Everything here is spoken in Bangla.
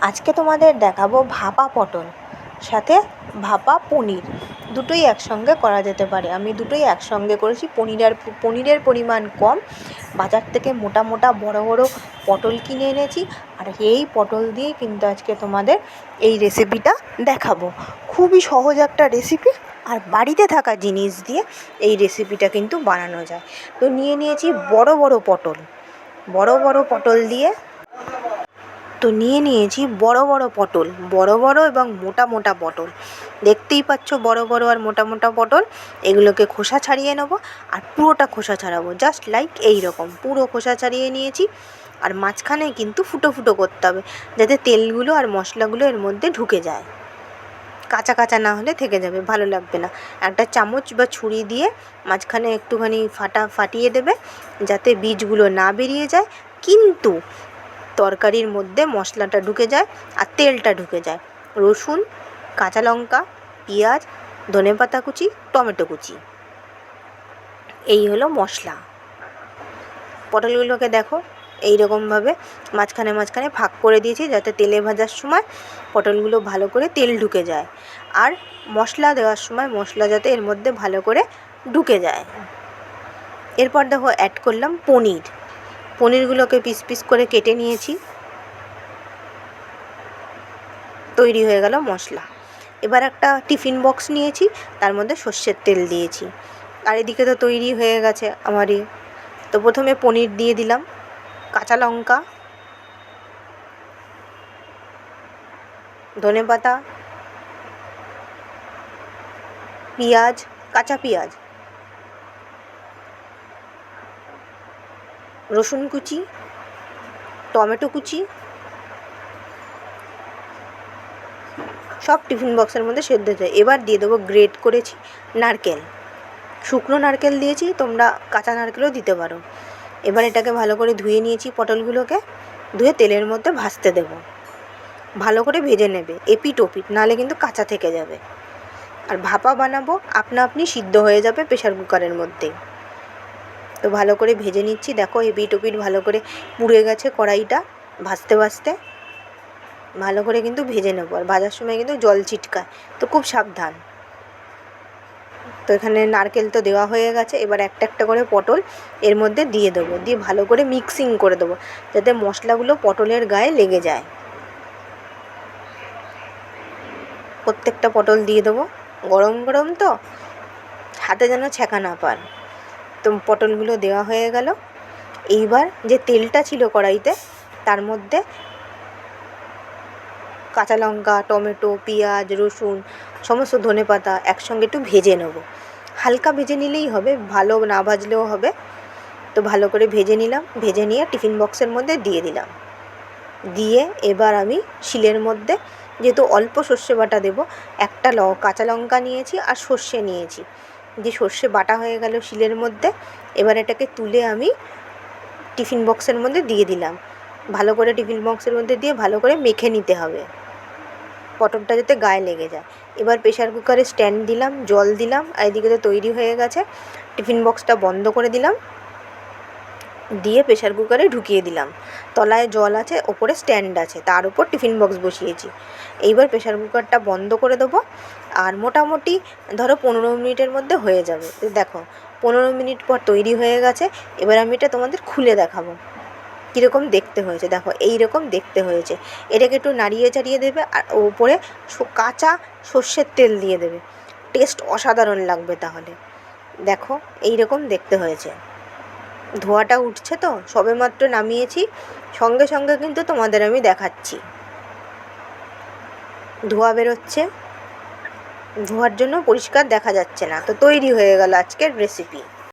আজকে তোমাদের দেখাবো ভাপা পটল, সাথে ভাপা পনির। দুটোই একসঙ্গে করা যেতে পারে। আমি দুটোই একসঙ্গে করেছি। পনির আর পনিরের পরিমাণ কম। বাজার থেকে মোটা মোটা বড় বড় পটল কিনে এনেছি। আর এই পটল দিয়ে কিন্তু আজকে তোমাদের এই রেসিপিটা দেখাবো। খুবই সহজ একটা রেসিপি আর বাড়িতে থাকা জিনিস দিয়ে এই রেসিপিটা কিন্তু বানানো যায়। তো নিয়ে নিয়েছি বড় বড় পটল। বড় বড় পটল দিয়ে তো নিয়ে নিয়েছি বড় বড় পটল, বড় বড় এবং মোটা মোটা পটল। দেখতেই পাচ্ছ বড় বড় আর মোটা মোটা পটল। এগুলোকে খোসা ছাড়িয়ে নেব আর পুরোটা খোসা ছাড়াবো। জাস্ট লাইক এই রকম, পুরো খোসা ছাড়িয়ে নিয়েছি। আর মাঝখানে কিন্তু ফুটো ফুটো করতে হবে, যাতে তেলগুলো আর মশলাগুলো এর মধ্যে ঢুকে যায়। কাঁচা কাঁচা না হলে থেকে যাবে, ভালো লাগবে না। একটা চামচ বা ছুরি দিয়ে মাঝখানে একটুখানি ফাটা, ফাটিয়ে দেবে, যাতে বীজগুলো না বেরিয়ে যায়। কিন্তু তরকারির মধ্যে মশলাটা ঢুকে যায় আর তেলটা ঢুকে যায়। রসুন, কাঁচা লঙ্কা, পেঁয়াজ ধনেপাতা কুচি, টমেটো কুচি। এই হলো মশলা। পটলগুলোকে দেখো এই রকমভাবে মাঝখানে মাঝখানে ভাগ করে দিয়েছি যাতে তেলে ভাজার সময় পটলগুলো ভালো করে তেল ঢুকে যায়। আর মশলা দেওয়ার সময় মশলা যাতে এর মধ্যে ভালো করে ঢুকে যায়। এরপর দেখো অ্যাড করলাম পনির। পনিরগুলোকে পিস পিস করে কেটে নিয়েছি। তৈরি হয়ে গেল মশলা। এবার একটা টিফিন বক্স নিয়েছি, তার মধ্যে সর্ষের তেল দিয়েছি। আর এদিকে তো তৈরি হয়ে গেছে আমারই। তো প্রথমে পনির দিয়ে দিলাম, কাঁচা লঙ্কা ধনে পাতা পেঁয়াজ, কাঁচা পেঁয়াজ। রসুন কুচি, টমেটো কুচি, সব টিফিন বক্সের মধ্যে সেদ্ধ যায়। এবার দিয়ে দেবো গ্রেট করেছি নারকেল। শুকনো নারকেল দিয়েছি, তোমরা কাঁচা নারকেলও দিতে পারো। এবার এটাকে ভালো করে ধুয়ে নিয়েছি পটলগুলোকে, ধুয়ে তেলের মধ্যে ভাজতে দেব। ভালো করে ভেজে নেবে, এপিট ওপিট নাহলে কিন্তু কাঁচা থেকে যাবে। আর ভাপা বানাবো, আপনা আপনি সিদ্ধ হয়ে যাবে প্রেশার কুকারের মধ্যেই তো ভালো করে ভেজে নিচ্ছি। দেখো এপিট ওপিট ভালো করে পুড়ে গেছে কড়াইটা ভাজতে ভাজতে। ভালো করে কিন্তু ভেজে নেব। আর ভাজার সময় কিন্তু জল ছিটকায়, তো খুব সাবধান। তো এখানে নারকেল তো দেওয়া হয়ে গেছে। এবার একটা একটা করে পটল এর মধ্যে দিয়ে দেবো। দিয়ে ভালো করে মিক্সিং করে দেবো, যাতে মশলাগুলো পটলের গায়ে লেগে যায়। প্রত্যেকটা পটল দিয়ে দেবো। গরম গরম তো, হাতে যেন ছ্যাঁকা না পান। তো পটলগুলো দেওয়া হয়ে গেল। এইবার যে তেলটা ছিল কড়াইতে, তার মধ্যে কাঁচা লঙ্কা, টমেটো, পেঁয়াজ, রসুন, সমস্ত ধনে পাতা একসঙ্গে একটু ভেজে নেব। হালকা ভেজে নিলেই হবে, ভালো না ভাজলেও হবে। তো ভালো করে ভেজে নিলাম, ভেজে নিয়ে টিফিন বক্সের মধ্যে দিয়ে দিলাম। দিয়ে এবার আমি শিলের মধ্যে যেহেতু অল্প সর্ষে বাটা দেবো, একটা ল, কাঁচা লঙ্কা নিয়েছি আর সর্ষে নিয়েছি। যে সর্ষে বাটা হয়ে গেল শিলের মধ্যে। এবার এটাকে তুলে আমি টিফিন বক্সের মধ্যে দিয়ে দিলাম। ভালো করে টিফিন বক্সের মধ্যে দিয়ে ভালো করে মেখে নিতে হবে। পটলটা যাতে গায়ে লেগে যায়। এবার প্রেশার কুকারে স্ট্যান্ড দিলাম, জল দিলাম, আর এদিকে তো তৈরি হয়ে গেছে। টিফিন বক্সটা বন্ধ করে দিলাম। দিয়ে প্রেশার কুকারে ঢুকিয়ে দিলাম। তলায় জল আছে, ওপরে স্ট্যান্ড আছে, তার উপর টিফিন বক্স বসিয়েছি। এইবার প্রেশার কুকারটা বন্ধ করে দেবো। আর মোটামুটি ধরো পনেরো মিনিটের মধ্যে হয়ে যাবে। দেখো, পনেরো মিনিট পর তৈরি হয়ে গেছে, এবার আমি এটা তোমাদের খুলে দেখাবো। কীরকম দেখতে হয়েছে? দেখো এই রকম দেখতে হয়েছে। এটাকে একটু নাড়িয়ে চাড়িয়ে দেবে আর ওপরে কাঁচা সর্ষের তেল দিয়ে দেবে। টেস্ট অসাধারণ লাগবে তাহলে। দেখো এই রকম দেখতে হয়েছে। ধোঁয়াটা উঠছে তো সবেমাত্র নামিয়েছি। সঙ্গে সঙ্গে কিন্তু তোমাদের আমি দেখাচ্ছি। ধোঁয়া বেরোচ্ছে। ধোঁয়ার জন্য পরিষ্কার দেখা যাচ্ছে না। তো তৈরি হয়ে গেল আজকের রেসিপি